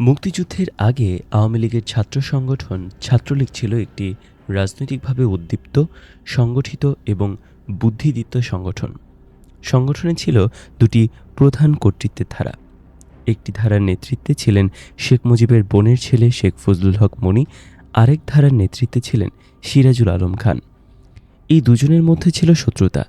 মুক্তিযুদ্ধের আগে আওয়ামী লীগের ছাত্র সংগঠন ছাত্রলীগ ছিল একটি রাজনৈতিকভাবে উদ্দীপ্ত, সংগঠিত এবং বুদ্ধিদীপ্ত সংগঠন। সংগঠনে ছিল দুটি প্রধান কর্তৃত্বের ধারা। একটি ধারার নেতৃত্বে ছিলেন শেখ মুজিবের বোনের ছেলে শেখ ফজলুল হক মনি, আরেক ধারার নেতৃত্বে ছিলেন সিরাজুল আলম খান। এই দুজনের মধ্যে ছিল শত্রুতা।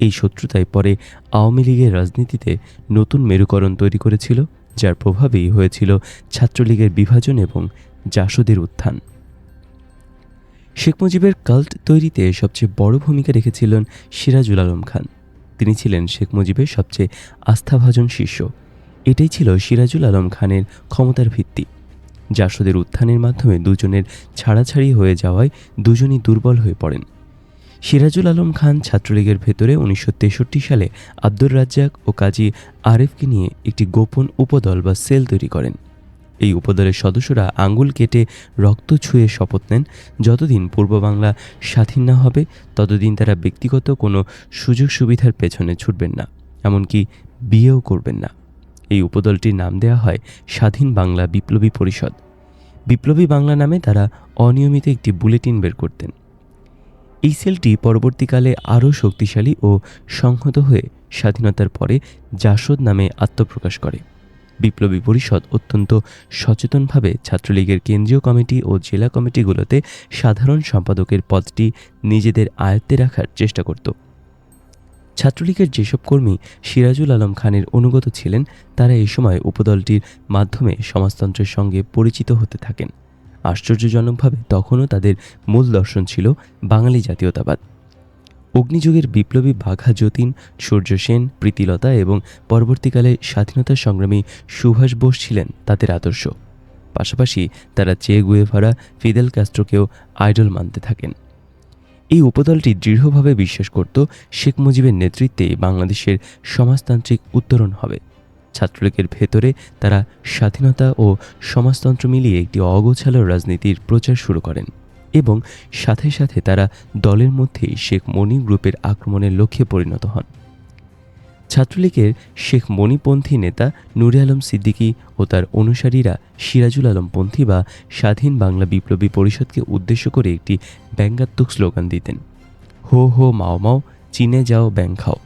এই শত্রুতায় পরে আওয়ামী লীগের রাজনীতিতে নতুন মেরুকরণ তৈরি করেছিল। যার প্রভাবেই হয়েছিল ছাত্রলীগের বিভাজন এবং জাসদের উত্থান। শেখ মুজিবের কাল্ট তৈরিতে সবচেয়ে বড় ভূমিকা রেখেছিলেন সিরাজুল আলম খান। তিনি ছিলেন শেখ মুজিবের সবচেয়ে আস্থাভাজন শিষ্য। এটাই ছিল সিরাজুল আলম খানের ক্ষমতার ভিত্তি। জাসদের উত্থানের মাধ্যমে দুজনের ছাড়াছাড়ি হয়ে যাওয়ায় দুজনই দুর্বল হয়ে পড়েন। সিরাজুল আলম খান ছাত্রলীগের ভেতরে উনিশশো তেষট্টি সালে আব্দুর রাজ্জাক ও কাজী আরেফকে নিয়ে একটি গোপন উপদল বা সেল তৈরি করেন। এই উপদলের সদস্যরা আঙ্গুল কেটে রক্ত ছুঁয়ে শপথ নেন, যতদিন পূর্ব বাংলা স্বাধীন না হবে, ততদিন তারা ব্যক্তিগত কোনো সুযোগ সুবিধার পেছনে ছুটবেন না, এমনকি বিয়েও করবেন না। এই উপদলটির নাম দেওয়া হয় স্বাধীন বাংলা বিপ্লবী পরিষদ। বিপ্লবী বাংলা নামে তারা অনিয়মিত একটি বুলেটিন বের করতেন। এই সেলটি পরবর্তীকালে আরও শক্তিশালী ও সংহত হয়ে স্বাধীনতার পরে জাসদ নামে আত্মপ্রকাশ করে। বিপ্লবী পরিষদ অত্যন্ত সচেতনভাবে ছাত্রলীগের কেন্দ্রীয় কমিটি ও জেলা কমিটিগুলোতে সাধারণ সম্পাদকের পদটি নিজেদের আয়ত্তে রাখার চেষ্টা করত। ছাত্রলীগের যেসব কর্মী সিরাজুল আলম খানের অনুগত ছিলেন, তারা এই সময় উপদলটির মাধ্যমে সমাজতন্ত্রের সঙ্গে পরিচিত হতে থাকেন। আশ্চর্যজনকভাবে তখনও তাদের মূল দর্শন ছিল বাঙালি জাতীয়তাবাদ। অগ্নিযুগের বিপ্লবী বাঘা যতীন, সূর্য সেন, প্রীতিলতা এবং পরবর্তীকালে স্বাধীনতা সংগ্রামী সুভাষ বোস ছিলেন তাদের আদর্শ। পাশাপাশি তারা চে গুয়েভারা, ফিদেল ক্যাস্ট্রোকেও আইডল মানতে থাকেন। এই উপদলটি দৃঢ়ভাবে বিশ্বাস করত শেখ মুজিবের নেতৃত্বে বাংলাদেশের সমাজতান্ত্রিক উত্তরণ হবে। ছাত্রলীগের ভেতরে তারা স্বাধীনতা ও সমাজতন্ত্র মিলিয়ে একটি অগোছালো রাজনীতির প্রচার শুরু করেন এবং সাথে সাথে তারা দলের মধ্যেই শেখ মনি গ্রুপের আক্রমণের লক্ষ্যে পরিণত হন। ছাত্রলীগের শেখ মণিপন্থী নেতা নুরে আলম সিদ্দিকী ও তার অনুসারীরা সিরাজুল আলমপন্থী বা স্বাধীন বাংলা বিপ্লবী পরিষদকে উদ্দেশ্য করে একটি ব্যঙ্গাত্মক স্লোগান দিতেন। হো হো মাও মাও, চীনে যাও ব্যাং খাও।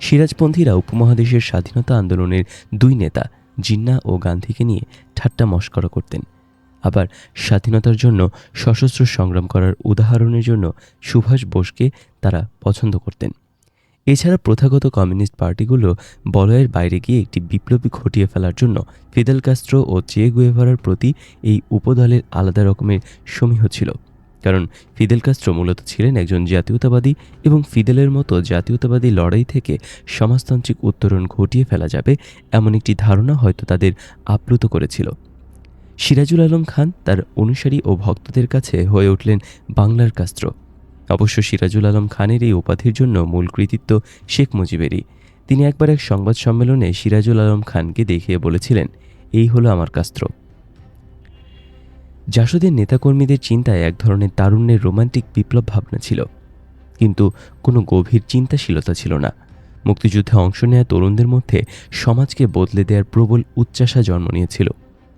সিরাজপন্থীরা উপমহাদেশের স্বাধীনতা আন্দোলনের দুই নেতা, জিন্না ও গান্ধীকে নিয়ে ঠাট্টা মস্করা করতেন। আবার স্বাধীনতার জন্য সশস্ত্র সংগ্রাম করার উদাহরণের জন্য সুভাষ বোসকে তারা পছন্দ করতেন। এছাড়া প্রথাগত কমিউনিস্ট পার্টিগুলো বলয়ের বাইরে গিয়ে একটি বিপ্লবী ঘটিয়ে ফেলার জন্য ফিদেল কাস্ট্রো ও চে গুয়েভারার প্রতি এই উপদলের আলাদা রকমের সমীহ ছিল। কারণ ফিদেল কাস্ট্রো মূলত ছিলেন একজন জাতীয়তাবাদী এবং ফিদেলের মতো জাতীয়তাবাদী লড়াই থেকে সমাজতান্ত্রিক উত্তরণ ঘটিয়ে ফেলা যাবে এমন একটি ধারণা হয়তো তাদের আপ্লুত করেছিল। সিরাজুল আলম খান তার অনুসারী ও ভক্তদের কাছে হয়ে উঠলেন বাংলার কাস্ত্র। অবশ্য সিরাজুল আলম খানের এই উপাধির জন্য মূল কৃতিত্ব শেখ মুজিবেরই। তিনি একবার এক সংবাদ সম্মেলনে সিরাজুল আলম খানকে দেখিয়ে বলেছিলেন, এই হলো আমার কাস্ত্র। জাসদের নেতাকর্মীদের চিন্তায় এক ধরনের তারুণ্যের রোমান্টিক বিপ্লব ভাবনা ছিল। কিন্তু কোনো গভীর চিন্তাশীলতা ছিল না। মুক্তিযুদ্ধে অংশ নেওয়া তরুণদের মধ্যে সমাজকে বদলে দেওয়ার প্রবল উচ্চাসা জন্ম নিয়েছিল।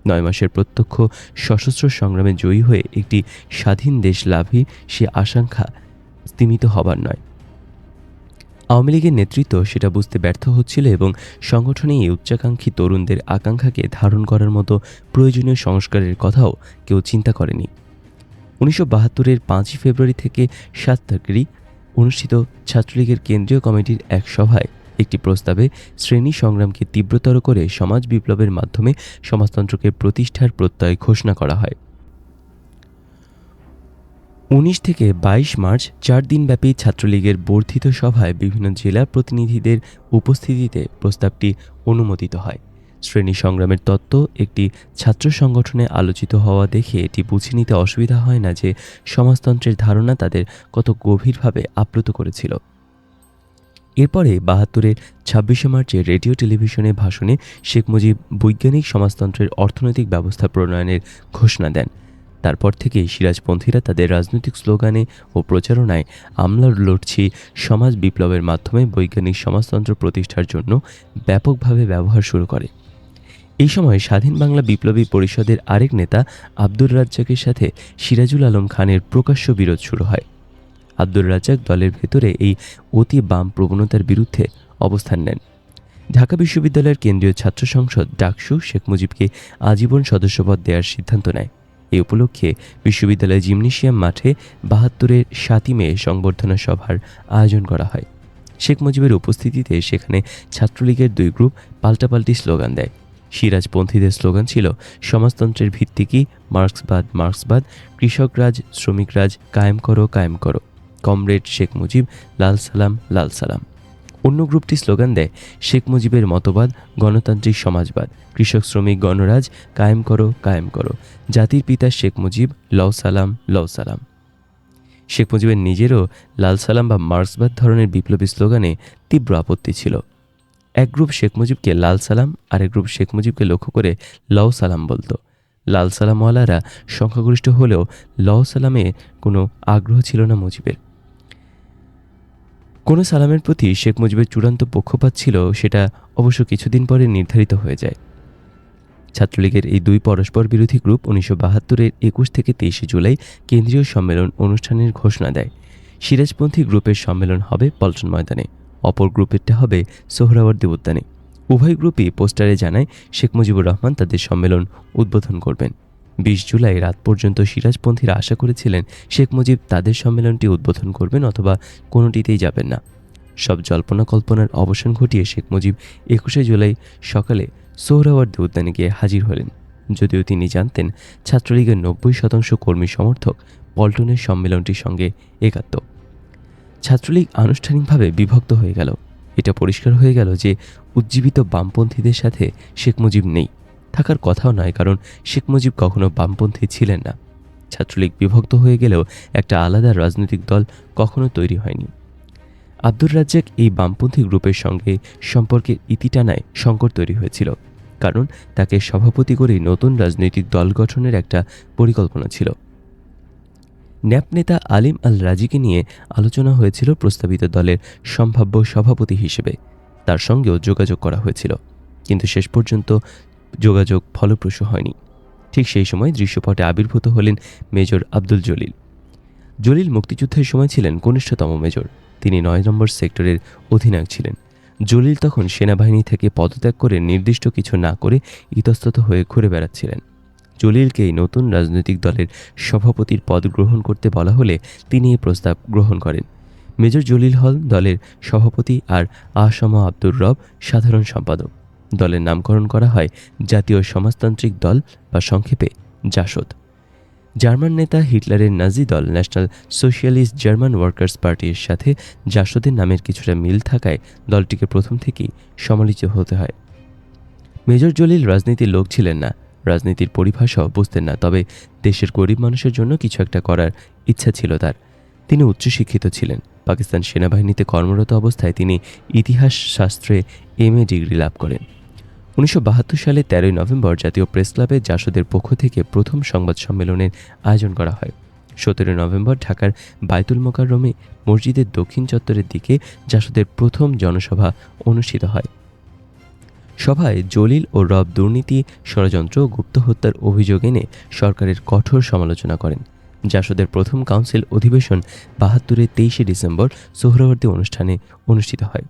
নয় মাসের প্রত্যক্ষ সশস্ত্র সংগ্রামে জয়ী হয়ে একটি স্বাধীন দেশ লাভই সে আশঙ্কা স্তিমিত হবার নয়। আওয়ামী লীগের নেতৃত্ব সেটা বুঝতে ব্যর্থ হচ্ছিল এবং সংগঠনে এই উচ্চাকাঙ্ক্ষী তরুণদের আকাঙ্ক্ষাকে ধারণ করার মতো প্রয়োজনীয় সংস্কারের কথাও কেউ চিন্তা করেনি। উনিশশো বাহাত্তরের পাঁচই ফেব্রুয়ারি থেকে সাত তারিখ অনুষ্ঠিত ছাত্রলীগের কেন্দ্রীয় কমিটির এক সভায় একটি প্রস্তাবে শ্রেণি সংগ্রামকে তীব্রতর করে সমাজ বিপ্লবের মাধ্যমে সমাজতন্ত্রকে প্রতিষ্ঠার প্রত্যয় ঘোষণা করা হয়। উনিশ থেকে বাইশ মার্চ চার দিনব্যাপী ছাত্রলীগের বর্ধিত সভায় বিভিন্ন জেলা প্রতিনিধিদের উপস্থিতিতে প্রস্তাবটি অনুমোদিত হয়। শ্রেণি সংগ্রামের তত্ত্ব, একটি ছাত্র সংগঠনে আলোচিত হওয়া দেখে এটি বুঝে নিতে অসুবিধা হয় না যে সমাজতন্ত্রের ধারণা তাদের কত গভীরভাবে আপ্লুত করেছিল। এরপরে বাহাত্তরের ছাব্বিশে মার্চে রেডিও টেলিভিশনে ভাষণে শেখ মুজিব বৈজ্ঞানিক সমাজতন্ত্রের অর্থনৈতিক ব্যবস্থা প্রণয়নের ঘোষণা দেন। তারপর থেকেই সিরাজপন্থীরা তাদের রাজনৈতিক স্লোগানে ও প্রচারণায় আমলার লড়ছি সমাজ বিপ্লবের মাধ্যমে বৈজ্ঞানিক সমাজতন্ত্র প্রতিষ্ঠার জন্য ব্যাপকভাবে ব্যবহার শুরু করে। এই সময় স্বাধীন বাংলা বিপ্লবী পরিষদের আরেক নেতা আব্দুর রাজ্জাকের সাথে সিরাজুল আলম খানের প্রকাশ্য বিরোধ শুরু হয়। আব্দুর রাজ্জাক দলের ভেতরে এই অতি বাম প্রবণতার বিরুদ্ধে অবস্থান নেন। ঢাকা বিশ্ববিদ্যালয়ের কেন্দ্রীয় ছাত্র সংসদ ডাকসু শেখ মুজিবকে আজীবন সদস্যপদ দেওয়ার সিদ্ধান্ত নেয়। এই উপলক্ষে বিশ্ববিদ্যালয় জিমনেশিয়াম মাঠে বাহাত্তরের সাতই মে সংবর্ধনা সভার আয়োজন করা হয়। শেখ মুজিবের উপস্থিতিতে সেখানে ছাত্রলীগের দুই গ্রুপ পাল্টাপাল্টি স্লোগান দেয়। সিরাজপন্থীদের স্লোগান ছিল, সমাজতন্ত্রের ভিত্তি কি? মার্ক্সবাদ মার্ক্সবাদ কৃষকরাজ শ্রমিকরাজ কায়েম করো কায়েম করো। কমরেড শেখ মুজিব, লাল সালাম লাল সালাম। অন্য গ্রুপটি স্লোগান দেয়, শেখ মুজিবের মতবাদ, গণতান্ত্রিক সমাজবাদ। কৃষক, শ্রমিক, গণরাজ, কায়েম করো কায়েম করো। জাতির পিতা শেখ মুজিব, লও সালাম লও সালাম। শেখ মুজিবের নিজেরও লাল সালাম বা মার্ক্সবাদ ধরনের বিপ্লবী স্লোগানে তীব্র আপত্তি ছিল। এক গ্রুপ শেখ মুজিবকে লাল সালাম আর এক গ্রুপ শেখ মুজিবকে লক্ষ্য করে লও সালাম বলতো। লাল সালামওয়ালারা সংখ্যাগরিষ্ঠ হলেও লও সালামে কোনো আগ্রহ ছিল না মুজিবের। কোনো সালামের প্রতি শেখ মুজিবের চূড়ান্ত পক্ষপাত ছিল, সেটা অবশ্য কিছুদিন পরে নির্ধারিত হয়ে যায়। ছাত্রলীগের এই দুই পরস্পর বিরোধী গ্রুপ উনিশশো বাহাত্তরের একুশ থেকে তেইশে জুলাই কেন্দ্রীয় সম্মেলন অনুষ্ঠানের ঘোষণা দেয়। সিরাজপন্থী গ্রুপের সম্মেলন হবে পল্টন ময়দানে, অপর গ্রুপেরটা হবে সোহরাওয়ার্দী উদ্যানে। উভয় গ্রুপই পোস্টারে জানায়, শেখ মুজিবুর রহমান তাদের সম্মেলন উদ্বোধন করবেন। বিশ জুলাই রাত পর্যন্ত সিরাজপন্থীরা আশা করেছিলেন শেখ মুজিব তাদের সম্মেলনটি উদ্বোধন করবেন অথবা কোনোটিতেই যাবেন না। সব জল্পনা কল্পনার অবসান ঘটিয়ে শেখ মুজিব একুশে জুলাই সকালে সোহরাওয়ার্দী উদ্যানে গিয়ে হাজির হলেন। যদিও তিনি জানতেন ছাত্রলীগের নব্বই শতাংশ কর্মী সমর্থক পল্টনের সম্মেলনটির সঙ্গে একাত্ম। ছাত্রলীগ আনুষ্ঠানিকভাবে বিভক্ত হয়ে গেল। এটা পরিষ্কার হয়ে গেল যে উজ্জীবিত বামপন্থীদের সাথে শেখ মুজিব নেই। থাকার কথাও নয়, কারণ শেখ মুজিব কখনো বামপন্থী ছিলেন না। ছাত্রলীগ বিভক্ত হয়ে গেলেও একটা আলাদা রাজনৈতিক দল কখনো তৈরি হয়নি। আব্দুর রাজ্জাক এই বামপন্থী গ্রুপের সঙ্গে সম্পর্কের ইতি টানায় সংকট তৈরি হয়েছিল, কারণ তাকে সভাপতি করেই নতুন রাজনৈতিক দল গঠনের একটা পরিকল্পনা ছিল। ন্যাপ নেতা আলিম আল রাজিকে নিয়ে আলোচনা হয়েছিল প্রস্তাবিত দলের সম্ভাব্য সভাপতি হিসেবে। তার সঙ্গেও যোগাযোগ করা হয়েছিল, কিন্তু শেষ পর্যন্ত যোগাযোগ ফলপ্রসূ হয়নি। ঠিক সেই সময় দৃশ্যপটে আবির্ভূত হলেন মেজর আব্দুল জলিল। জলিল মুক্তিযুদ্ধের সময় ছিলেন কনিষ্ঠতম মেজর। তিনি নয় নম্বর সেক্টরের অধিনায়ক ছিলেন। জলিল তখন সেনাবাহিনী থেকে পদত্যাগ করে নির্দিষ্ট কিছু না করে ইতস্তত হয়ে ঘুরে বেড়াচ্ছিলেন। জলিলকে নতুন রাজনৈতিক দলের সভাপতির পদ গ্রহণ করতে বলা হলে তিনি এই প্রস্তাব গ্রহণ করেন। মেজর জলিল হল দলের সভাপতি আর আসাম আব্দুর রব সাধারণ সম্পাদক। দলের নামকরণ করা হয় জাতীয় সমাজতান্ত্রিক দল বা সংক্ষেপে জাসদ। জার্মান নেতা হিটলারের নাজি দল, ন্যাশনাল সোশিয়ালিস্ট জার্মান ওয়ার্কার্স পার্টির সাথে জাসদের নামের কিছুটা মিল থাকায় দলটিকে প্রথম থেকেই সমালোচিত হতে হয়। মেজর জলিল রাজনীতির লোক ছিলেন না, রাজনীতির পরিভাষাও বুঝতেন না, তবে দেশের গরিব মানুষের জন্য কিছু একটা করার ইচ্ছা ছিল তার। তিনি উচ্চশিক্ষিত ছিলেন, পাকিস্তান সেনাবাহিনীতে কর্মরত অবস্থায় তিনি ইতিহাস শাস্ত্রে এম এ ডিগ্রি লাভ করেন। উনিশশো বাহাত্তর সালে তেরোই নভেম্বর জাতীয় প্রেস ক্লাবে জাসদের পক্ষ থেকে প্রথম সংবাদ সম্মেলনের আয়োজন করা হয়। সতেরোই নভেম্বর ঢাকার বায়তুল মোকাররমে মসজিদের দক্ষিণ চত্বরের দিকে জাসদের প্রথম জনসভা অনুষ্ঠিত হয়। সভায় জলিল ও রব দুর্নীতি, ষড়যন্ত্র, গুপ্ত হত্যার অভিযোগ এনে সরকারের কঠোর সমালোচনা করেন। জাসদের প্রথম কাউন্সিল অধিবেশন বাহাত্তরের তেইশে ডিসেম্বর সোহরাওয়ার্দী অনুষ্ঠানে অনুষ্ঠিত হয়।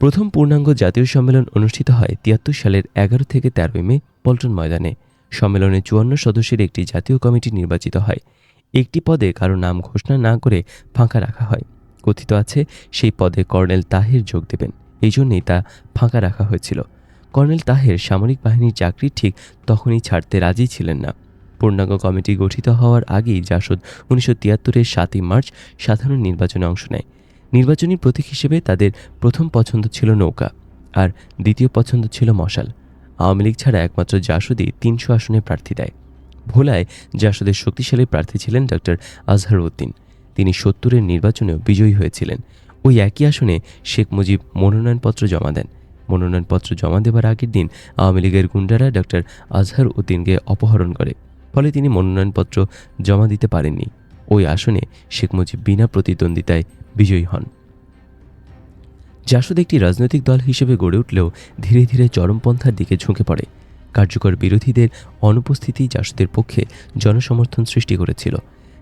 প্রথম পূর্ণাঙ্গ জাতীয় সম্মেলন অনুষ্ঠিত হয় তিয়াত্তর সালের এগারো থেকে তেরোই মে পল্টন ময়দানে। সম্মেলনে চুয়ান্ন সদস্যের একটি জাতীয় কমিটি নির্বাচিত হয়। একটি পদে কারও নাম ঘোষণা না করে ফাঁকা রাখা হয়। কথিত আছে, সেই পদে কর্নেল তাহের যোগ দেবেন। এই জন্যেই তা ফাঁকা রাখা হয়েছিল। কর্নেল তাহের সামরিক বাহিনীর চাকরি ঠিক তখনই ছাড়তে রাজি ছিলেন না। পূর্ণাঙ্গ কমিটি গঠিত হওয়ার আগেই জাসদ উনিশশো তিয়াত্তরের সাতই মার্চ সাধারণ নির্বাচনে অংশ নেয়। নির্বাচনী প্রতীক হিসেবে তাদের প্রথম পছন্দ ছিল নৌকা, আর দ্বিতীয় পছন্দ ছিল মশাল। আওয়ামী লীগ ছাড়া একমাত্র জাসদই তিনশো আসনে প্রার্থী দেয়। ভোলায় জাসদের শক্তিশালী প্রার্থী ছিলেন ডক্টর আজহার উদ্দিন। তিনি সত্তরের নির্বাচনেও বিজয়ী হয়েছিলেন। ওই একই আসনে শেখ মুজিব মনোনয়নপত্র জমা দেন। মনোনয়নপত্র জমা দেবার আগের দিন আওয়ামী লীগের গুন্ডারা ডক্টর আজহার উদ্দিনকে অপহরণ করে। ফলে তিনি মনোনয়নপত্র জমা দিতে পারেননি। ওই আসনে শেখ মুজিব বিনা প্রতিদ্বন্দ্বিতায় বিজয়ী হন। জাসদ একটি রাজনৈতিক দল হিসেবে গড়ে উঠলেও ধীরে ধীরে চরমপন্থার দিকে ঝুঁকে পড়ে। কার্যকর বিরোধীদের অনুপস্থিতি জাসদের পক্ষে জনসমর্থন সৃষ্টি করেছিল।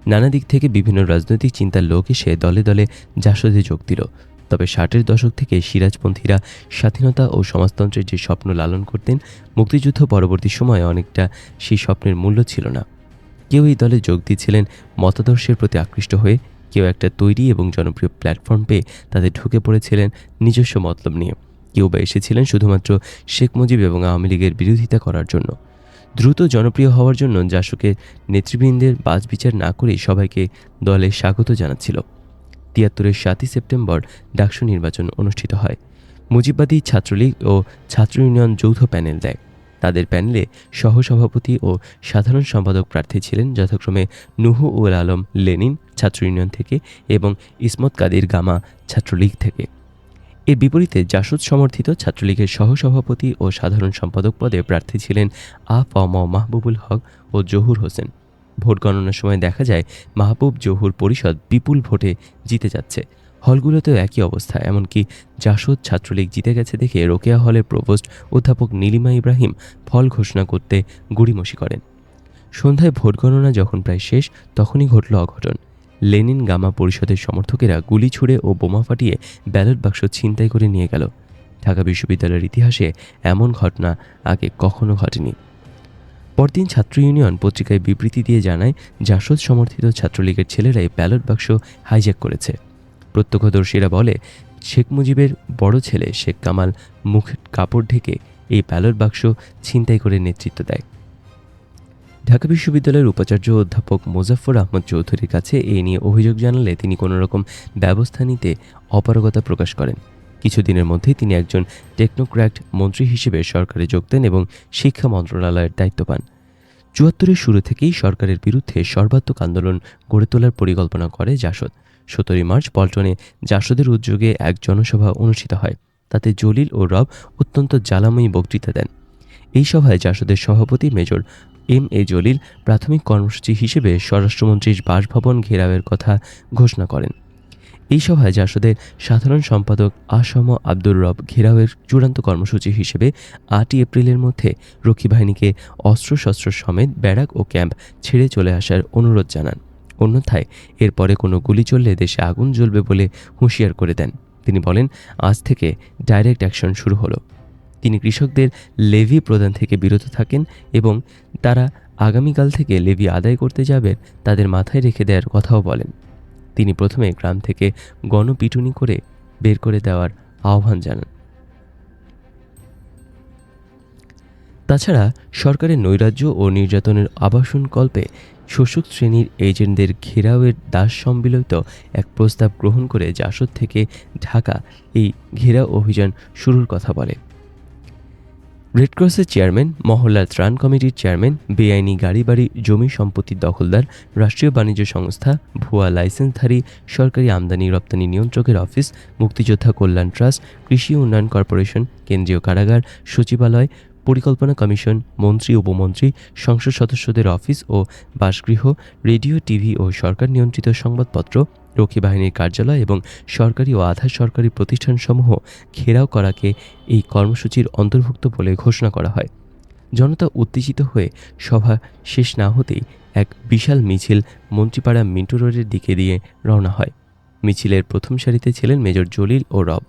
নানা দিক থেকে বিভিন্ন রাজনৈতিক চিন্তার লোক এসে দলে দলে জাসদে যোগ দিল। তবে ষাটের দশক থেকে সিরাজপন্থীরা স্বাধীনতা ও সমাজতন্ত্রের যে স্বপ্ন লালন করতেন, মুক্তিযুদ্ধ পরবর্তী সময়ে অনেকটা সেই স্বপ্নের মূল্য ছিল না। কেউ এই দলে যোগ দিয়েছিলেন। মতাদর্শের প্রতি আকৃষ্ট হয়ে কেউ একটা তৈরি এবং জনপ্রিয় প্ল্যাটফর্ম পেয়ে তাদের ঢুকে পড়েছিলেন নিজস্ব মতলব নিয়ে। কেউ বা এসেছিলেন শুধুমাত্র শেখ মুজিব এবং আওয়ামী লীগের বিরোধিতা করার জন্য। দ্রুত জনপ্রিয় হওয়ার জন্য জাসুকে নেতৃবৃন্দের বাজ বিচার না করেই সবাইকে দলে স্বাগত জানাচ্ছিল। তিয়াত্তরের সাতই সেপ্টেম্বর ডাকসু নির্বাচন অনুষ্ঠিত হয়। মুজিববাদী ছাত্রলীগ ও ছাত্র ইউনিয়ন যৌথ প্যানেল দেয়। তাদের প্যানেলে সহসভাপতি ও সাধারণ সম্পাদক প্রার্থী ছিলেন যথাক্রমে নুহু উল আলম, লেনিন ছাত্র ইউনিয়ন থেকে এবং ইসমত কাদির গামা ছাত্রলীগ থেকে। এর বিপরীতে জাসদ সমর্থিত ছাত্রলীগের সহসভাপতি ও সাধারণ সম্পাদক পদে প্রার্থী ছিলেন আ ফ ম মাহবুবুল হক ও জহুর হোসেন। ভোট গণনার সময় দেখা যায় মাহবুব জহুর পরিষদ বিপুল ভোটে জিতে যাচ্ছে। হলগুলোতেও একই অবস্থা, এমনকি জাসদ ছাত্রলীগ জিতে গেছে দেখে রোকেয়া হলের প্রভোস্ট অধ্যাপক নীলিমা ইব্রাহিম ফল ঘোষণা করতে গুড়িমসি করেন। সন্ধ্যায় ভোট গণনা যখন প্রায় শেষ, তখনই ঘটল অঘটন। লেনিন গামা পরিষদের সমর্থকেরা গুলি ছুড়ে ও বোমা ফাটিয়ে ব্যালট বাক্স ছিনতাই করে নিয়ে গেল। ঢাকা বিশ্ববিদ্যালয়ের ইতিহাসে এমন ঘটনা আগে কখনো ঘটেনি। পরদিন ছাত্র ইউনিয়ন পত্রিকায় বিবৃতি দিয়ে জানায়, জাসদ সমর্থিত ছাত্রলীগের ছেলেরাই ব্যালট বাক্স হাইজ্যাক করেছে। প্রত্যক্ষদর্শীরা বলে, শেখ মুজিবের বড় ছেলে শেখ কামাল মুখ কাপড় ঢেকে এই ব্যালট বাক্স ছিনতাই করে নেতৃত্ব দেয়। ঢাকা বিশ্ববিদ্যালয়ের উপাচার্য অধ্যাপক মোজাফফর আহমদ চৌধুরীর কাছে এ নিয়ে অভিযোগ জানালে তিনি কোনো রকম ব্যবস্থা নিতে অপারগতা প্রকাশ করেন। কিছুদিনের মধ্যেই তিনি একজন টেকনোক্র্যাট মন্ত্রী হিসেবে সরকারে যোগ দেন এবং শিক্ষা মন্ত্রণালয়ের দায়িত্ব পান। চুয়াত্তরের শুরু থেকেই সরকারের বিরুদ্ধে সর্বাত্মক আন্দোলন গড়ে তোলার পরিকল্পনা করে জাসদ। সতেরোই মার্চ পল্টনে জাসদের উদ্যোগে এক জনসভা অনুষ্ঠিত হয়। তাতে জলিল ও রব অত্যন্ত জ্বালাময়ী বক্তৃতা দেন। এই সভায় জাসদের সভাপতি মেজর এম এ জলিল প্রাথমিক কর্মসূচি হিসেবে স্বরাষ্ট্রমন্ত্রীর বাসভবন ঘেরাওয়ের কথা ঘোষণা করেন। এই সভায় জাসদের সাধারণ সম্পাদক আসম আব্দুর রব ঘেরাওয়ের চূড়ান্ত কর্মসূচি হিসেবে আটই এপ্রিলের মধ্যে রক্ষী বাহিনীকে অস্ত্রশস্ত্র সমেত ব্যারাক ও ক্যাম্প ছেড়ে চলে আসার অনুরোধ জানান। অন্যথায় এরপরে কোনো গুলি চললে দেশে আগুন জ্বলবে বলে হুঁশিয়ার করে দেন। তিনি বলেন, আজ থেকে ডাইরেক্ট অ্যাকশন শুরু হলো। তিনি কৃষকদের লেভি প্রদান থেকে বিরত থাকেন এবং তারা আগামীকাল থেকে লেভি আদায় করতে যাবেন তাদের মাথায় রেখে দেওয়ার কথাও বলেন। তিনি প্রথমে গ্রাম থেকে গণপিটুনি করে বের করে দেওয়ার আহ্বান জানান। তাছাড়া সরকারের নৈরাজ্য ও নির্যাতনের আবাসন কল্পে শোষক শ্রেণির এজেন্টদের ঘেরাওয়ের দাস সম্মিলিত এক প্রস্তাব গ্রহণ করে জাসদ থেকে ঢাকা এই ঘেরাও অভিযান শুরুর কথা বলে। রেডক্রসের চেয়ারম্যান মহল্লার ত্রাণ কমিটির চেয়ারম্যান, বেআইনি গাড়ি বাড়ি জমি সম্পত্তির দখলদার, রাষ্ট্রীয় বাণিজ্য সংস্থা, ভুয়া লাইসেন্সধারী, সরকারি আমদানি রপ্তানি নিয়ন্ত্রকের অফিস, মুক্তিযোদ্ধা কল্যাণ ট্রাস্ট, কৃষি উন্নয়ন কর্পোরেশন, কেন্দ্রীয় কারাগার, সচিবালয় পরিকল্পনা কমিশন, মন্ত্রী, উপমন্ত্রী, সংসদ সদস্যদের অফিস ও বাসগৃহ, রেডিও, টিভি ও সরকার নিয়ন্ত্রিত সংবাদপত্র, রক্ষী বাহিনীর কার্যালয় এবং সরকারি ও আধা সরকারি প্রতিষ্ঠানসমূহ ঘেরাও করাকে এই কর্মসূচির অন্তর্ভুক্ত বলে ঘোষণা করা হয়। জনতা উত্তেজিত হয়ে সভা শেষ না হতেই এক বিশাল মিছিল মন্ত্রীপাড়া মিন্টু রোডের দিকে দিয়ে রওনা হয়। মিছিলের প্রথম সারিতে ছিলেন মেজর জলিল ও রব।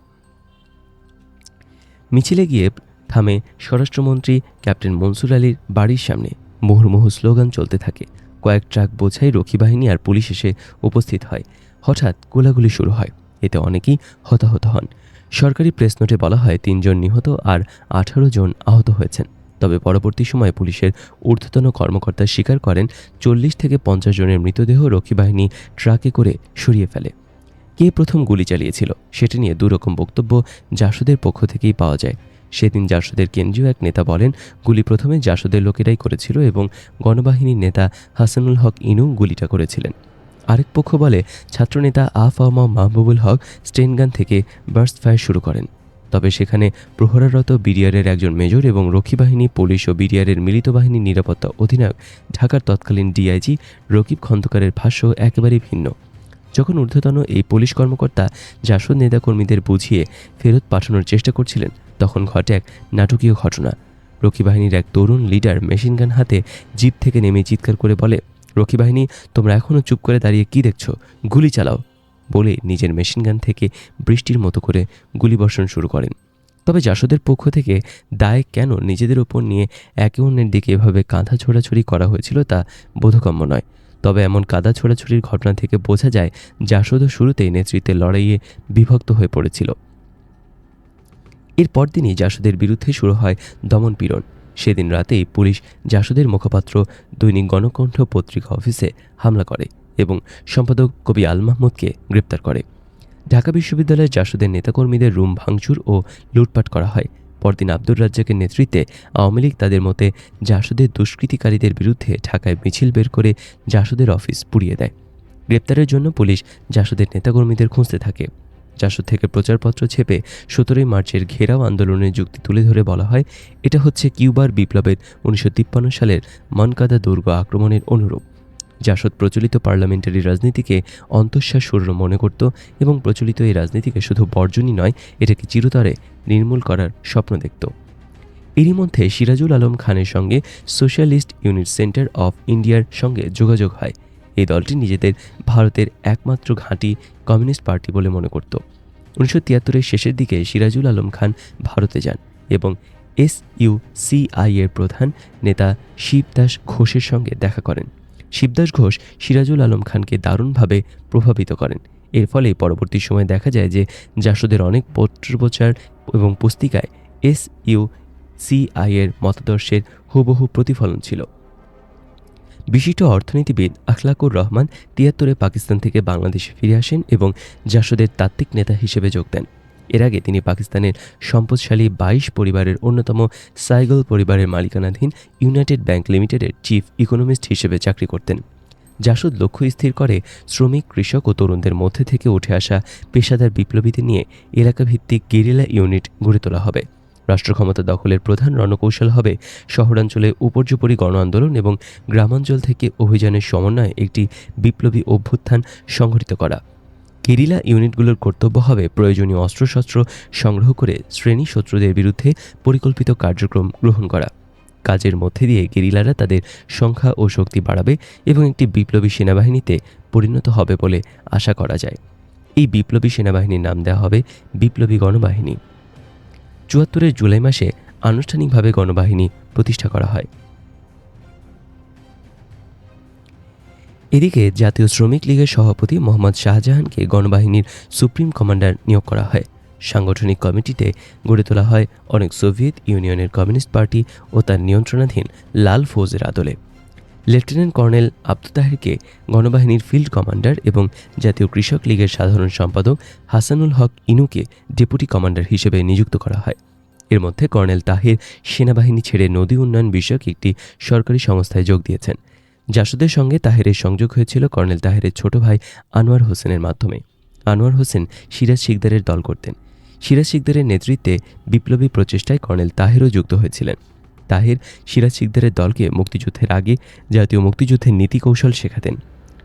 মিছিলে গিয়ে থামে স্বরাষ্ট্রমন্ত্রী ক্যাপ্টেন মনসুর আলীর বাড়ির সামনে মুহুর্মুহু স্লোগান চলতে থাকে। কয়েক ট্রাক বোঝাই রক্ষী বাহিনী আর পুলিশ এসে উপস্থিত হয়। হঠাৎ গোলাগুলি শুরু হয়। এতে অনেকেই হতাহত হন। সরকারি প্রেস নোটে বলা হয়, তিনজন নিহত আর আঠারো জন আহত হয়েছেন। তবে পরবর্তী সময়ে পুলিশের ঊর্ধ্বতন কর্মকর্তা স্বীকার করেন, চল্লিশ থেকে পঞ্চাশ জনের মৃতদেহ রক্ষী বাহিনী ট্রাকে করে সরিয়ে ফেলে। কে প্রথম গুলি চালিয়েছিল, সেটি নিয়ে দুরকম বক্তব্য জাসদের পক্ষ থেকেই পাওয়া যায়। সেদিন জাসদের কেন্দ্রীয় এক নেতা বলেন, গুলি প্রথমে জাসদের লোকেরাই করেছিল এবং গণবাহিনীর নেতা হাসানুল হক ইনু গুলিটা করেছিলেন। আরেক পক্ষ বলে, ছাত্রনেতা আফামা মাহবুবুল হক স্টেনগান থেকে বার্স্ট ফায়ার শুরু করেন। তবে সেখানে প্রহরারত বিডিআরের একজন মেজর এবং রক্ষী বাহিনী, পুলিশ ও বিডিআরের মিলিত বাহিনীর নিরাপত্তা অধিনায়ক ঢাকার তৎকালীন ডিআইজি রকিব খন্দকারের ভাষ্য একেবারেই ভিন্ন। যখন ঊর্ধ্বতন এই পুলিশ কর্মকর্তা জাসদ নেতাকর্মীদের বুঝিয়ে ফেরত পাঠানোর চেষ্টা করছিলেন তখন ঘটে এক নাটকীয় ঘটনা। রক্ষী বাহিনীর এক তরুণ লিডার মেশিনগান হাতে জিপ থেকে নেমে চিৎকার করে বলে, রক্ষী বাহিনী, তোমরা এখনও চুপ করে দাঁড়িয়ে কি দেখছ? গুলি চালাও! বলে নিজের মেশিনগান থেকে বৃষ্টির মতো করে গুলিবর্ষণ শুরু করেন। তবে জাসদের পক্ষ থেকে দায় কেন নিজেদের ওপর নিয়ে একে অন্যের দিকে এভাবে কাঁধা ছোড়াছড়ি করা হয়েছিল তা বোধগম্য নয়। তবে এমন কাদা ছোড়াছড়ির ঘটনা থেকে বোঝা যায়, জাসদও শুরুতেই নেতৃত্বের লড়াইয়ে বিভক্ত হয়ে পড়েছিল। এর পরদিনই জাসদের বিরুদ্ধে শুরু হয় দমনপীড়ন সেদিন রাতেই পুলিশ জাসদের মুখপাত্র, দৈনিক গণকণ্ঠ পত্রিকা অফিসে হামলা করে এবং সম্পাদক কবি আল মাহমুদকে গ্রেপ্তার করে। ঢাকা বিশ্ববিদ্যালয়ের জাসদের নেতাকর্মীদের রুম ভাঙচুর ও লুটপাট করা হয়। পরদিন আব্দুর রাজ্জাকের নেতৃত্বে আওয়ামী লীগ তাদের মতে জাসদের দুষ্কৃতিকারীদের বিরুদ্ধে ঢাকায় মিছিল বের করে জাসদের অফিস পুড়িয়ে দেয়। গ্রেপ্তারের জন্য পুলিশ জাসদের নেতাকর্মীদের খুঁজতে থাকে। জাসদ থেকে প্রচারপত্র ছেপে সতেরোই মার্চের ঘেরাও আন্দোলনের যুক্তি তুলে ধরে বলা হয়, এটা হচ্ছে কিউবার বিপ্লবের উনিশশো তিপ্পান্ন সালের মনকাদা দুর্গ আক্রমণের অনুরূপ জাসদ প্রচলিত পার্লামেন্টারি রাজনীতিকে অন্তঃশ্বাস শূন্য মনে করত এবং প্রচলিত এই রাজনীতিকে শুধু বর্জনই নয়, এটাকে চিরতরে নির্মূল করার স্বপ্ন দেখত। এরই মধ্যে সিরাজুল আলম খানের সঙ্গে সোশ্যালিস্ট ইউনিট সেন্টার অফ ইন্ডিয়ার সঙ্গে যোগাযোগ হয়। এই দলটি নিজেদের ভারতের একমাত্র ঘাঁটি কমিউনিস্ট পার্টি বলে মনে করত। উনিশশো তিয়াত্তরের শেষের দিকে সিরাজুল আলম খান ভারতে যান এবং এস ইউ এর প্রধান নেতা শিবদাস ঘোষের সঙ্গে দেখা করেন। শিবদাস ঘোষ সিরাজুল আলম খানকে দারুণভাবে প্রভাবিত করেন। এর ফলে পরবর্তী সময়ে দেখা যায় যে জাসদের অনেক পত্রপ্রচার এবং পুস্তিকায় এস ইউ সিআই এর মতাদর্শের হুবহু প্রতিফলন ছিল। বিশিষ্ট অর্থনীতিবিদ আখলাকুর রহমান তিয়াত্তরে পাকিস্তান থেকে বাংলাদেশে ফিরে আসেন এবং জাসদের তাত্ত্বিক নেতা হিসেবে যোগ দেন। এর আগে তিনি পাকিস্তানের সম্পদশালী বাইশ পরিবারের অন্যতম সাইগল পরিবারের মালিকানাধীন ইউনাইটেড ব্যাংক লিমিটেডের চিফ ইকোনমিস্ট হিসেবে চাকরি করতেন। জাসদ লক্ষ্য স্থির করে শ্রমিক, কৃষক ও তরুণদের মধ্যে থেকে উঠে আসা পেশাদার বিপ্লবীদের নিয়ে এলাকাভিত্তিক গেরিলা ইউনিট গড়ে তোলা হবে। রাষ্ট্র ক্ষমতা দখলের প্রধান রণকৌশল হবে শহরাঞ্চলে উপর্যুপরি গণ আন্দোলন এবং গ্রামাঞ্চল থেকে অভিযানের সমন্বয়ে একটি বিপ্লবী অভ্যুত্থান সংঘটিত করা। গেরিলা ইউনিটগুলোর কর্তব্য হবে প্রয়োজনীয় অস্ত্রশস্ত্র সংগ্রহ করে শ্রেণি শত্রুদের বিরুদ্ধে পরিকল্পিত কার্যক্রম গ্রহণ করা। কাজের মধ্যে দিয়ে গেরিলারা তাদের সংখ্যা ও শক্তি বাড়াবে এবং একটি বিপ্লবী সেনাবাহিনীতে পরিণত হবে বলে আশা করা যায়। এই বিপ্লবী সেনাবাহিনীর নাম দেওয়া হবে বিপ্লবী গণবাহিনী। চুয়াত্তরের জুলাই মাসে আনুষ্ঠানিকভাবে গণবাহিনী প্রতিষ্ঠা করা হয়। এদিকে জাতীয় শ্রমিক লীগের সভাপতি মোহাম্মদ শাহজাহানকে গণবাহিনীর সুপ্রিম কমান্ডার নিয়োগ করা হয়। সাংগঠনিক কমিটিতে গড়ে তোলা হয় অনেক সোভিয়েত ইউনিয়নের কমিউনিস্ট পার্টি ও তার নিয়ন্ত্রণাধীন লাল ফৌজের আদলে। লেফটেন্যান্ট কর্নেল আব্দু তাহেরকে গণবাহিনীর ফিল্ড কমান্ডার এবং জাতীয় কৃষক লীগের সাধারণ সম্পাদক হাসানুল হক ইনুকে ডেপুটি কমান্ডার হিসেবে নিযুক্ত করা হয়। এর মধ্যে কর্নেল তাহির সেনাবাহিনী ছেড়ে নদী উন্নয়ন বিষয়ক একটি সরকারি সংস্থায় যোগ দিয়েছেন। জাসদের সঙ্গে তাহেরের সংযোগ হয়েছিল কর্নেল তাহেরের ছোট ভাই আনোয়ার হোসেনের মাধ্যমে। আনোয়ার হোসেন সিরাজ শিকদারের দল করতেন। সিরাজ শিকদারের নেতৃত্বে বিপ্লবী প্রচেষ্টায় কর্নেল তাহেরও যুক্ত হয়েছিলেন। তাহের সিরাজ শিকদারের দলকে মুক্তিযুদ্ধের আগে জাতীয় মুক্তিযুদ্ধের নীতি কৌশল শেখাতেন।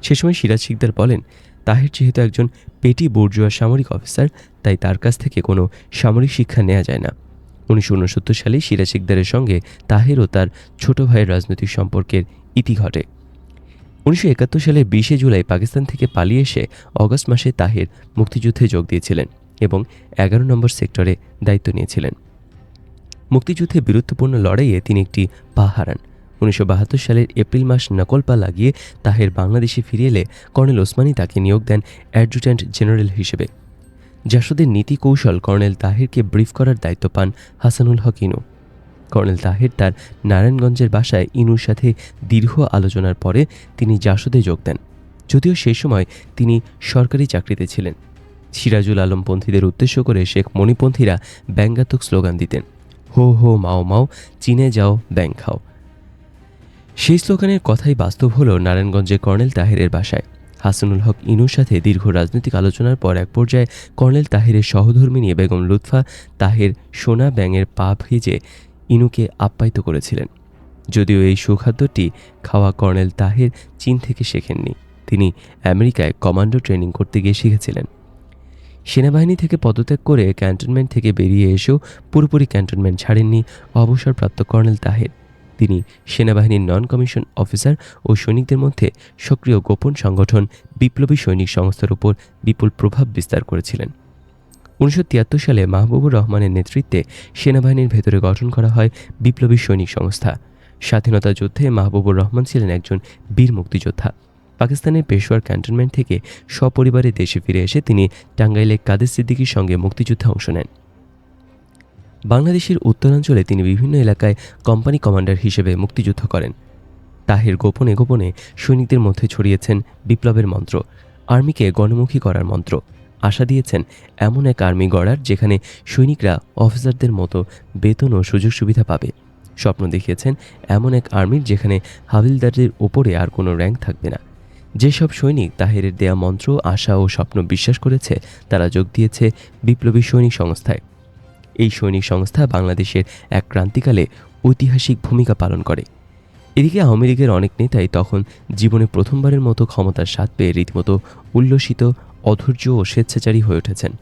সে সময় সিরাজ শিকদার বলেন, তাহের যেহেতু একজন পেটি বোর্জুয়া সামরিক অফিসার, তাই তার কাছ থেকে কোনো সামরিক শিক্ষা নেওয়া যায় না। উনিশশো উনসত্তর সালে সিরাজ শিকদারের সঙ্গে তাহের ও তার ছোট ভাইয়ের রাজনৈতিক সম্পর্কের ইতি ঘটে। উনিশশো একাত্তর সালে বিশে জুলাই পাকিস্তান থেকে পালিয়ে এসে অগস্ট মাসে তাহের মুক্তিযুদ্ধে যোগ দিয়েছিলেন এবং এগারো নম্বর সেক্টরে দায়িত্ব নিয়েছিলেন। মুক্তিযুদ্ধে বীরত্বপূর্ণ লড়াইয়ে তিনি একটি পা হারান উনিশশো বাহাত্তর সালের এপ্রিল মাস নকল পা লাগিয়ে তাহের বাংলাদেশে ফিরে এলে কর্নেল ওসমানী তাকে নিয়োগ দেন অ্যাডজুট্যান্ট জেনারেল হিসেবে। জাসদের নীতি কৌশল কর্নেল তাহেরকে ব্রিফ করার দায়িত্ব পান হাসানুল হক ইনু। কর্নেল তাহের তার নারায়ণগঞ্জের বাসায় ইনুর সাথে দীর্ঘ আলোচনার পরে তিনি জাসদে যোগ দেন। যদিও সেই সময় তিনি সরকারি চাকরিতে ছিলেন। সিরাজুল আলমপন্থীদের উদ্দেশ্য করে শেখ মণিপন্থীরা ব্যঙ্গাত্মক স্লোগান দিতেন। হো হো মাও মাও, চিনে যাও, ব্যাং খাও। সেই স্লোগানের কথাই বাস্তব হলো নারায়ণগঞ্জে কর্নেল তাহেরের বাসায়। হাসানুল হক ইনুর সাথে দীর্ঘ রাজনৈতিক আলোচনার পর এক পর্যায়ে কর্নেল তাহেরের সহধর্মিনী বেগম লুৎফা তাহের সোনা ব্যাঙের পা ভেজে ইনুকে আপ্যায়িত করেছিলেন। যদিও এই সুখাদ্যটি খাওয়া কর্নেল তাহের চীন থেকে শেখেননি, তিনি আমেরিকায় কমান্ডো ট্রেনিং করতে গিয়ে শিখেছিলেন। সেনাবাহিনী থেকে পদত্যাগ করে ক্যান্টনমেন্ট থেকে বেরিয়ে এসেও পুরোপুরি ক্যান্টনমেন্ট ছাড়েননি অবসরপ্রাপ্ত কর্নেল তাহের। তিনি সেনাবাহিনীর নন কমিশন অফিসার ও সৈনিকদের মধ্যে সক্রিয় গোপন সংগঠন বিপ্লবী সৈনিক সংস্থার উপর বিপুল প্রভাব বিস্তার করেছিলেন। উনিশশো তিয়াত্তর সালে মাহবুবুর রহমানের নেতৃত্বে সেনাবাহিনীর ভেতরে গঠন করা হয় বিপ্লবী সৈনিক সংস্থা। স্বাধীনতা যুদ্ধে মাহবুবুর রহমান ছিলেন একজন বীর মুক্তিযোদ্ধা। পাকিস্তানের পেশোয়ার ক্যান্টনমেন্ট থেকে সপরিবারে দেশে ফিরে এসে তিনি টাঙ্গাইলে কাদের সিদ্দিকীর সঙ্গে মুক্তিযুদ্ধে অংশ নেন। বাংলাদেশের উত্তরাঞ্চলে তিনি বিভিন্ন এলাকায় কোম্পানি কমান্ডার হিসেবে মুক্তিযুদ্ধ করেন। তাহের গোপনে গোপনে সৈনিকদের মধ্যে ছড়িয়েছেন বিপ্লবের মন্ত্র, আর্মিকে গণমুখী করার মন্ত্র। আশা দিয়েছেন এমন এক আর্মি গড়ার যেখানে সৈনিকরা অফিসারদের মতো বেতন ও সুযোগ সুবিধা পাবে। স্বপ্ন দেখিয়েছেন এমন এক আর্মির যেখানে হাবিলদারদের ওপরে আর কোনো র্যাঙ্ক থাকবে না। যেসব সৈনিক তাহেরের দেয়া মন্ত্র, আশা ও স্বপ্ন বিশ্বাস করেছে, তারা যোগ দিয়েছে বিপ্লবী সৈনিক সংস্থায়। এই সৈনিক সংস্থা বাংলাদেশের এক ক্রান্তিকালে ঐতিহাসিক ভূমিকা পালন করে। এদিকে আওয়ামী লীগের অনেক নেতাই তখন জীবনে প্রথমবারের মতো ক্ষমতার স্বাদ পেয়ে রীতিমতো উল্লসিত, অধৈর্য ও স্বেচ্ছাচারী হয়ে উঠেছেন।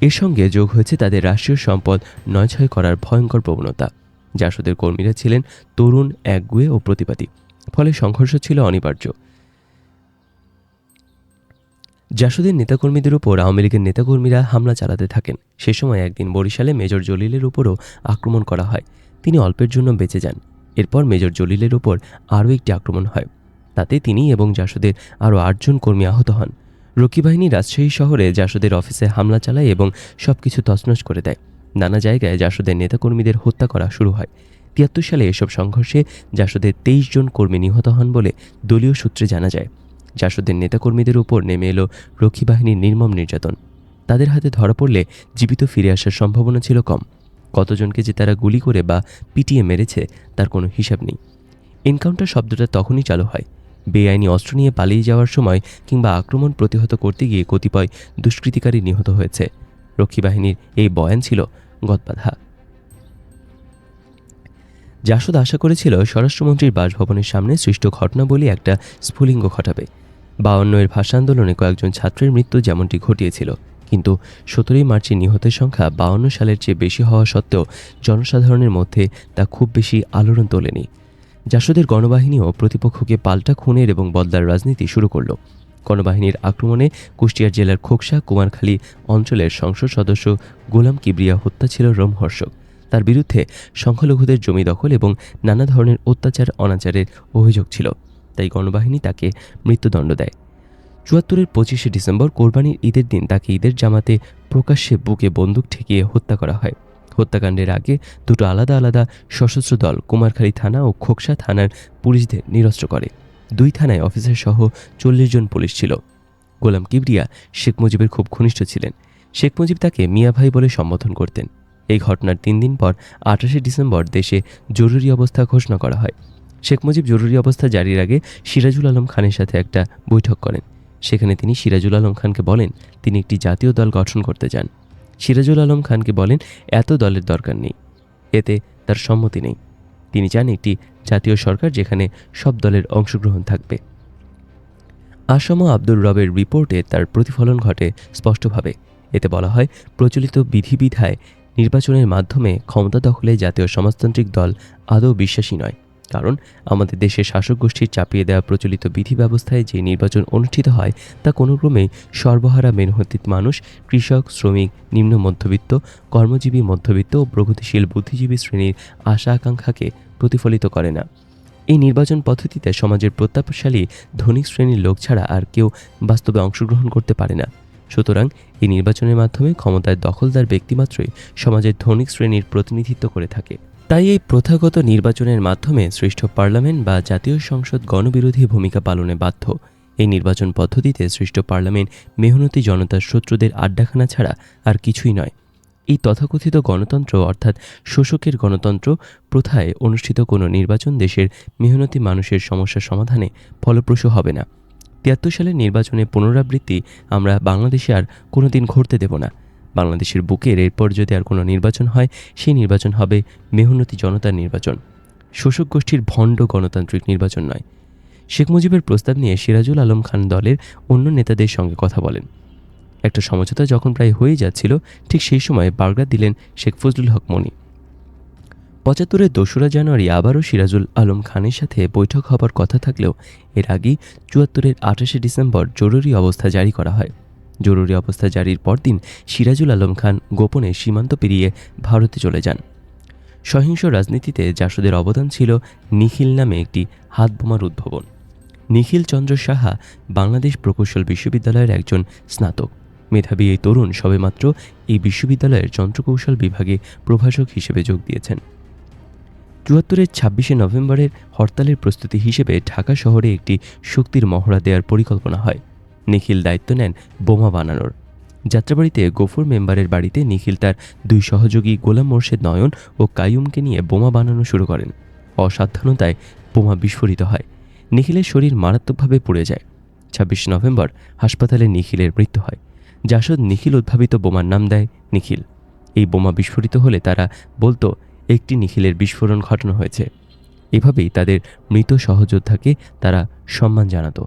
এর সঙ্গে যোগ হয়েছে তাদের রাষ্ট্রীয় সম্পদ নয়ছয় করার ভয়ঙ্কর প্রবণতা। জাসদের কর্মীরা ছিলেন তরুণ, একগুয়ে ও প্রতিবাদী। ফলে সংঘর্ষ ছিল অনিবার্য। জাসদের নেতাকর্মীদের উপর আওয়ামী লীগের নেতাকর্মীরা হামলা চালাতে থাকেন। সে সময় একদিন বরিশালে মেজর জলিলের উপরও আক্রমণ করা হয়। তিনি অল্পের জন্য বেঁচে যান। এরপর মেজর জলিলের উপর আরও একটি আক্রমণ হয়। তাতে তিনি এবং জাসদের আরও আটজন কর্মী আহত হন। রক্ষী বাহিনী রাজশাহী শহরে জাসদের অফিসে হামলা চালায় এবং সব কিছু তছনছ করে দেয়। নানা জায়গায় জাসদের নেতাকর্মীদের হত্যা করা শুরু হয়। তিয়াত্তর সালে এসব সংঘর্ষে জাসদের তেইশ জন কর্মী নিহত হন বলে দলীয় সূত্রে জানা যায়। জাসদের নেতাকর্মীদের উপর নেমে এলো রক্ষী বাহিনীর নির্মম নির্যাতন। তাদের হাতে ধরা পড়লে জীবিত ফিরে আসার সম্ভাবনা ছিল কম। কতজনকে যে তারা গুলি করে বা পিটিয়ে মেরেছে, তার কোনো হিসাব নেই। এনকাউন্টার শব্দটা তখনই চালু হয়। বেআইনি অস্ত্র নিয়ে পালিয়ে যাওয়ার সময় কিংবা আক্রমণ প্রতিহত করতে গিয়ে কতিপয় দুষ্কৃতিকারী নিহত হয়েছে। রক্ষী বাহিনীর এই বয়ান ছিল গদবাধা। জাসদ আশা করেছিল স্বরাষ্ট্রমন্ত্রীর বাসভবনের সামনে সৃষ্ট ঘটনাবলী একটা স্ফুলিঙ্গ ঘটাবে। বাউন্ন এর ভাষা আন্দোলনে কয়েকজন ছাত্রের মৃত্যু যেমনটি ঘটিয়েছিল, কিন্তু সতেরোই মার্চে নিহতের সংখ্যা বাউন্ন সালের চেয়ে বেশি হওয়া সত্ত্বেও জনসাধারণের মধ্যে তা খুব বেশি আলোড়ন তোলেনি। জাসদের গণবাহিনীও প্রতিপক্ষকে পাল্টা খুনের এবং বদলার রাজনীতি শুরু করল। গণবাহিনীর আক্রমণে কুষ্টিয়ার জেলার খোকসা, কুমারখালী অঞ্চলের সংসদ সদস্য গোলাম কিবরিয়া হত্যা ছিল রোমহর্ষক। তার বিরুদ্ধে সংখ্যালঘুদের জমি দখল এবং নানা ধরনের অত্যাচার, অনাচারের অভিযোগ ছিল। তাই গণবাহিনী তাকে মৃত্যুদণ্ড দেয়। চুয়াত্তরের পঁচিশে ডিসেম্বর কোরবানির ঈদের দিন তাকে ঈদের জামাতে প্রকাশ্যে বুকে বন্দুক ঠেকিয়ে হত্যা করা হয়। হত্যাকাণ্ডের আগে দুটো আলাদা আলাদা সশস্ত্র দল কুমারখালী থানা ও খোকসা থানার পুলিশদের নিরস্ত্র করে। দুই থানায় অফিসার সহ চল্লিশ জন পুলিশ ছিল। গোলাম কিবরিয়া শেখ মুজিবের খুব ঘনিষ্ঠ ছিলেন। শেখ মুজিব তাকে মিয়া ভাই বলে সম্বোধন করতেন। এই ঘটনার তিন দিন পর আঠাশে ডিসেম্বর দেশে জরুরি অবস্থা ঘোষণা করা হয়। শেখ মুজিব জরুরি অবস্থা জারির আগে সিরাজুল আলম খানের সাথে একটা বৈঠক করেন। সেখানে তিনি সিরাজুল আলম খানকে বলেন, তিনি একটি জাতীয় দল গঠন করতে চান। সিরাজুল আলম খানকে বলেন, এত দলের দরকার নেই। এতে তার সম্মতি নেই। তিনি চান একটি জাতীয় সরকার যেখানে সব দলের অংশগ্রহণ থাকবে। আসম আব্দুর রবের রিপোর্টে তার প্রতিফলন ঘটে স্পষ্টভাবে। এতে বলা হয়, প্রচলিত বিধিবিধায় নির্বাচনের মাধ্যমে ক্ষমতা দখলে জাতীয় সমাজতান্ত্রিক দল আদৌ বিশ্বাসী নয়। কারণ আমাদের দেশের শাসক গোষ্ঠীর চাপিয়ে দেওয়া প্রচলিত বিধি ব্যবস্থায় যে নির্বাচন অনুষ্ঠিত হয়, তা কোনো ক্রমেই সর্বহারা মেনহতিত মানুষ, কৃষক, শ্রমিক, নিম্ন মধ্যবিত্ত, কর্মজীবী মধ্যবিত্ত ও প্রগতিশীল বুদ্ধিজীবী শ্রেণির আশা আকাঙ্ক্ষাকে প্রতিফলিত করে না। এই নির্বাচন পদ্ধতিতে সমাজের প্রতাপশালী ধনিক শ্রেণির লোক ছাড়া আর কেউ বাস্তবে অংশগ্রহণ করতে পারে না। সুতরাং এই নির্বাচনের মাধ্যমে ক্ষমতায় দখলদার ব্যক্তিমাত্রই সমাজের ধনিক শ্রেণির প্রতিনিধিত্ব করে থাকে। তাই এই প্রথাগত নির্বাচনের মাধ্যমে সৃষ্ট পার্লামেন্ট বা জাতীয় সংসদ গণবিরোধী ভূমিকা পালনে বাধ্য। এই নির্বাচন পদ্ধতিতে সৃষ্ট পার্লামেন্ট মেহনতি জনতার শত্রুদের আড্ডাখানা ছাড়া আর কিছুই নয়। এই তথাকথিত গণতন্ত্র অর্থাৎ শোষকের গণতন্ত্র প্রথায় অনুষ্ঠিত কোনো নির্বাচন দেশের মেহনতি মানুষের সমস্যা সমাধানে ফলপ্রসূ হবে না। তিয়াত্তর সালের নির্বাচনে পুনরাবৃত্তি আমরা বাংলাদেশে আর কোনোদিন ঘটতে দেব না। বাংলাদেশের বুকের এরপর যদি আর কোনো নির্বাচন হয়, সেই নির্বাচন হবে মেহনতি জনতার নির্বাচন। শোষক গোষ্ঠীর ভণ্ড গণতান্ত্রিক নির্বাচন নয়। শেখ মুজিবের প্রস্তাব নিয়ে সিরাজুল আলম খান দলের অন্য নেতাদের সঙ্গে কথা বলেন। একটা সমঝোতা যখন প্রায় হয়ে যাচ্ছিল, ঠিক সেই সময় বার্গা দিলেন শেখ ফজলুল হক মনি। পঁচাত্তরের দোসরা জানুয়ারি আবারও সিরাজুল আলম খানের সাথে বৈঠক হবার কথা থাকলেও এর আগেই চুয়াত্তরের আঠাশে ডিসেম্বর জরুরি অবস্থা জারি করা হয়। জরুরি অবস্থা জারির পরদিন সিরাজুল আলম খান গোপনে সীমান্ত পেরিয়ে ভারতে চলে যান। সহিংস রাজনীতিতে জাসদের অবদান ছিল নিখিল নামে একটি হাত বোমার উদ্ভাবন। নিখিল চন্দ্র সাহা বাংলাদেশ প্রকৌশল বিশ্ববিদ্যালয়ের একজন স্নাতক। মেধাবী এই তরুণ সবেমাত্র এই বিশ্ববিদ্যালয়ের যন্ত্রকৌশল বিভাগে প্রভাষক হিসেবে যোগ দিয়েছেন। চুয়াত্তরের ছাব্বিশে নভেম্বরের হরতালের প্রস্তুতি হিসেবে ঢাকা শহরে একটি শক্তির মহড়া দেওয়ার পরিকল্পনা হয়। নিখিল দায়িত্ব নেন বোমা বানানোর। যাত্রাবাড়িতে গফুর মেম্বারের বাড়িতে নিখিল তার দুই সহযোগী গোলাম মোর্শেদ নয়ন ও কাইয়ুমকে নিয়ে বোমা বানানো শুরু করেন। অসাবধানতায় বোমা বিস্ফোরিত হয়। নিখিলের শরীর মারাত্মকভাবে পুড়ে যায়। ছাব্বিশে নভেম্বর হাসপাতালে নিখিলের মৃত্যু হয়। জাসদ নিখিল উদ্ভাবিত বোমার নাম দেয় নিখিল। এই বোমা বিস্ফোরিত হলে তারা বলতো একটি নিখিলের বিস্ফোরণ ঘটানো হয়েছে। এভাবেই তাদের মৃত সহযোদ্ধাকে তারা সম্মান জানাতো।